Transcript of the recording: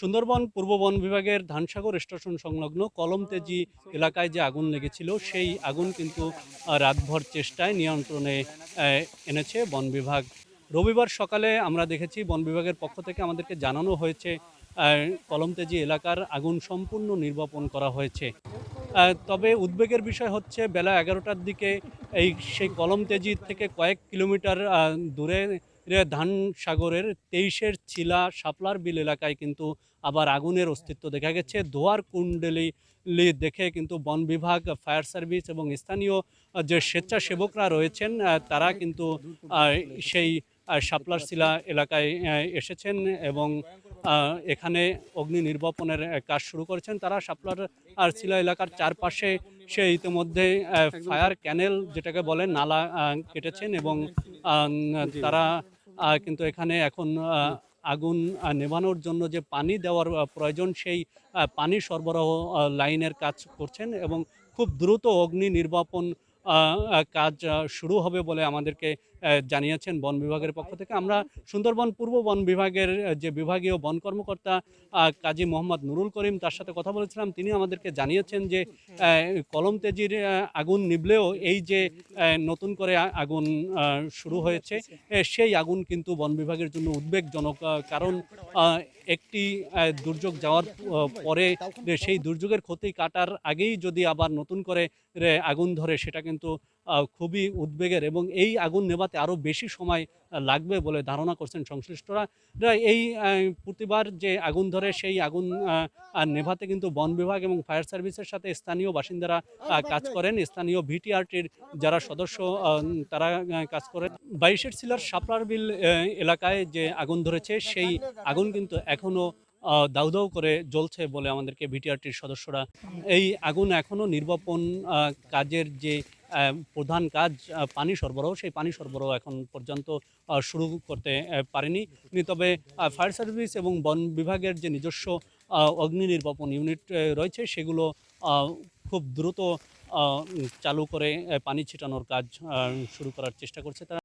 সুন্দরবন পূর্ব বন বিভাগের ধানসাগর স্টেশন সংলগ্ন কলমতেজি এলাকায় যে আগুন লেগেছিল, সেই আগুন কিন্তু রাতভর চেষ্টায় নিয়ন্ত্রণে এনেছে বন বিভাগ। রবিবার সকালে আমরা দেখেছি, বন বিভাগের পক্ষ থেকে আমাদেরকে জানানো হয়েছে কলমতেজি এলাকার আগুন সম্পূর্ণ নির্বাপন করা হয়েছে। তবে উদ্বেগের বিষয় হচ্ছে, বেলা এগারোটার দিকে এই সেই কলমতেজি থেকে কয়েক কিলোমিটার দূরে ধান সাগরের তেইশের চিলা শাপলার বিল এলাকায় কিন্তু আবার আগুনের অস্তিত্ব দেখা গেছে। ধোয়ার কুণ্ডলি দেখে কিন্তু বন বিভাগ ফায়ার সার্ভিস এবং স্থানীয় যে স্বেচ্ছাসেবকরা রয়েছেন তারা কিন্তু সেই আহ, শাপলার শিলা এলাকায় এসেছেন এবং এখানে অগ্নি নির্বাপনের কাজ শুরু করেছেন। তারা শাপলার আর শিলা এলাকার চারপাশে সে ইতিমধ্যে ফায়ার ক্যানেল যেটাকে বলে নালা কেটেছেন এবং তারা কিন্তু এখানে এখন আগুন নেভানোর জন্য যে পানি দেওয়ার প্রয়োজন, সেই পানি সরবরাহ লাইনের কাজ করছেন এবং খুব দ্রুত অগ্নি নির্বাপন কাজ শুরু হবে বলে আমাদেরকে জানিয়েছেন বন বিভাগের পক্ষ থেকে। আমরা সুন্দরবন পূর্ব বন বিভাগের যে বিভাগীয় বন কর্মকর্তা কাজী মোহাম্মদ নুরুল করিম, তার সাথে কথা বলেছিলাম। তিনি আমাদেরকে জানিয়েছেন যে কলম তেজির আগুন নিবলেও এই যে নতুন করে আগুন শুরু হয়েছে সেই আগুন কিন্তু বন বিভাগের জন্য উদ্বেগজনক কারণ একটি দুর্যোগ যাওয়ার পরে সেই দুর্যোগের ক্ষতি কাটার আগেই যদি আবার নতুন করে আগুন ধরে, সেটা কিন্তু আহ, খুবই উদ্বেগের এবং এই আগুন নেভাতে আরও বেশি সময় লাগবে বলে ধারণা করছেন সংশ্লিষ্টরা। এই প্রতিবার যে আগুন ধরে সেই আগুন নেভাতে কিন্তু বন বিভাগ এবং ফায়ার সার্ভিসের সাথে স্থানীয় বাসিন্দারা কাজ করেন। স্থানীয় ভিটিআরটির যারা সদস্য তারা কাজ করেন বাইশের সিলার শাপলার বিল এলাকায় যে আগুন ধরেছে সেই আগুন কিন্তু এখনও আহ, দাউ দাউ করে জ্বলছে বলে আমাদেরকে ভিটিআরটির সদস্যরা এই আগুন এখনও নির্বাপন কাজের যে প্রধান কাজ পানি সরবরাহ, সেই পানি সরবরাহ এখন পর্যন্ত শুরু করতে পারেনি। তবে ফায়ার সার্ভিস এবং বন বিভাগের যে নিজস্ব অগ্নি নির্বাপন ইউনিট রয়েছে, সেগুলো খুব দ্রুত চালু করে পানি ছিটানোর কাজ শুরু করার চেষ্টা করছে তারা।